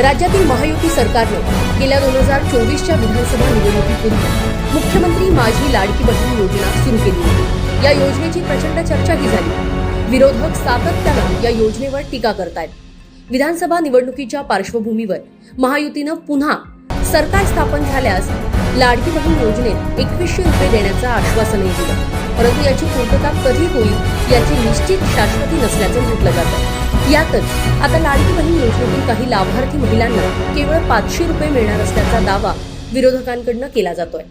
राज्यातील महायुती सरकारनं गेल्या दोन हजार चोवीसच्या विधानसभा निवडणुकीपूर्वी मुख्यमंत्री माझी लाडकी बहीण योजना सुरू केली होती. या योजनेची प्रचंड चर्चाही झाली. विरोधक सातत्यानं या योजनेवर टीका करतायत. विधानसभा निवडणुकीच्या पार्श्वभूमीवर महायुतीनं पुन्हा सरकार स्थापन झाल्यास लाडकी बहीण योजनेत एकवीसशे रुपये देण्याचं आश्वासनही दिलं. परंतु याची पूर्तता कधी होईल याची निश्चित शाश्वती नसल्याचं म्हटलं जातं. यातच आता लाडकी बहीण योजनेतील काही लाभार्थी महिलांना केवळ पाचशे रुपये मिळणार असल्याचा दावा विरोधकांकडनं केला जातोय.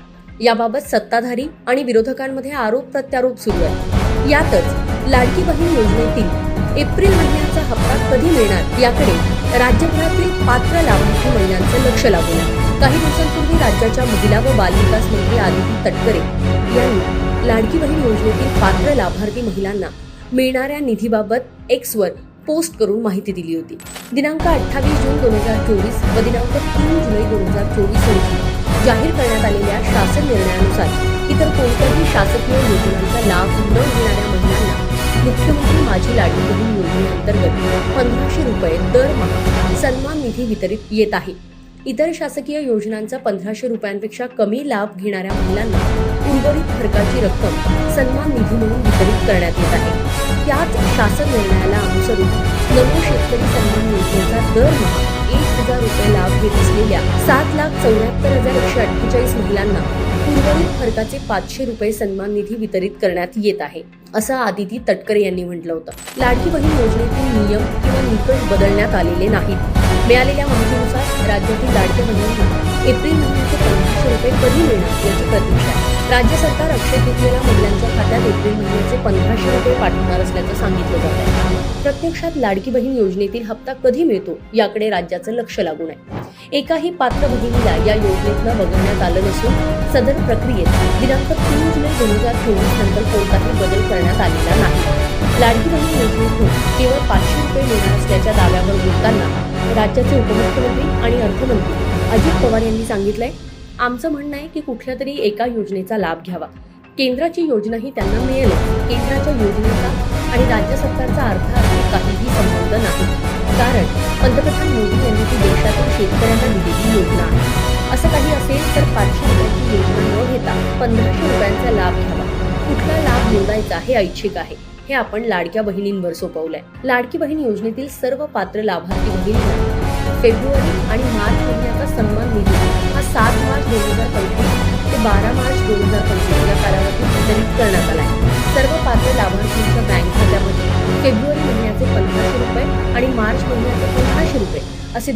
याबाबत सत्ताधारी आणि विरोधकांमध्ये आरोप प्रत्यारोप सुरू आहे. यातच लाडकी बहीण योजनेतील एप्रिल महिन्याचा हप्ता कधी मिळणार याकडे राज्यभरातील पात्र लाभार्थी महिलांचं लक्ष लागून आहे. काही दिवसांपूर्वी राज्याच्या महिला व बालविकास मंत्री आदिती तटकरे यांनी लाडकी बहीण योजनेतील पात्र लाभार्थी महिलांना मिळणाऱ्या निधीबाबत एक्सवर पोस्ट करून माहिती दिली होती. दिनांक अठ्ठावीस जून दोन हजार चोवीस व दिनांक तीन जुलै दोन हजार चोवीस रोजी जाहीर करण्यात आलेल्या शासन निर्णयानुसार इतर कोणत्याही शासकीय योजनांचा लाभ न घेणाऱ्या महिलांना मुख्यमंत्री माझी लाडकी बहीण योजनेअंतर्गत पंधराशे रुपये दरमहा सन्मान निधी वितरित येत आहे. इतर शासकीय योजनांचा पंधराशे रुपयांपेक्षा कमी लाभ घेणाऱ्या महिलांना उर्वरित फरकाची रक्कम सन्मान निधी म्हणून वितरित करण्यात येत आहे. त्याच शासन निर्णयाला अनुसरून नमो शेतकरी सन्मान योजनेचा दरमहा एक हजार रुपये लाभ घेत असलेल्या सात लाख चौऱ्याहत्तर हजार एकशे अठ्ठेचाळीस महिलांना उर्वरित फरकाचे पाचशे रुपये सन्मान निधी वितरित करण्यात येत आहे असं आदिती तटकरे यांनी म्हटलं होतं. लाडकी बहीण योजनेतील नियम किंवा निकष बदलण्यात आलेले नाहीत. मिळालेल्या माहितीनुसार राज्यातील लाडक्या बहिणींना एप्रिल महिन्याचे पंधराशे रुपये कधी मिळणार याची प्रतीक्षा आहे. राज्य सरकार अक्षय तृतीयेला महिलांच्या खात्यात एप्रिल महिन्याचे पंधराशे रुपये पाठवणार असल्याचं सांगितलं जात आहे. प्रत्यक्षात लाडकी बहीण योजनेतील हप्ता कधी मिळतो याकडे राज्याचं लक्ष लागून आहे. एकाही पात्र बहिणीला या योजनेतनं वगळण्यात आलं नसून सदर प्रक्रियेत दिनांक तीन जुलै दोन हजार चोवीस नंतर कोणताही बदल करण्यात आलेला नाही. लाडकी बहीण योजनेतून केवळ पाचशे रुपये मिळणार असल्याच्या दाव्यावर बोलताना राज्याचे उपमुख्यमंत्री आणि अर्थमंत्री अजित पवार यांनी सांगितलंय आमचं म्हणणं आहे की कुठल्या तरी एका योजनेचा लाभ घ्यावा. केंद्राची योजनाही त्यांना मिळेल. केंद्राच्या योजनेचा आणि राज्य सरकारचा अर्थ काहीही संबंध नाही. कारण पंतप्रधान मोदी यांनी ती देशातील शेतकऱ्यांना दिलेली योजना आहे. असं काही असेल तर पाचशे रुपयांची योजना न घेता पंधराशे रुपयांचा लाभ घ्यावा. कुठला लाभ निवडायचा हे ऐच्छिक आहे. हे आपण लाडक्या बहिणींवर सोपवलंय. लाडकी बहीण योजनेतील सर्व पात्र लाभार्थी बहिणींना फेब्रुवारी आणि मार्च महिन्याचा सन्मान निधी. हा सात मार्च दोन हजार पंचवीस ते बारा मार्च दोन हजार पंचवीस या कालावधीत वितरित करण्यात आला आहे. सर्व पात्र लाभार्थींच्या बँक खात्यामध्ये फेब्रुवारी महिन्याचे पंधराशे रुपये आणि मार्च महिन्याचे पंधराशे रुपये असे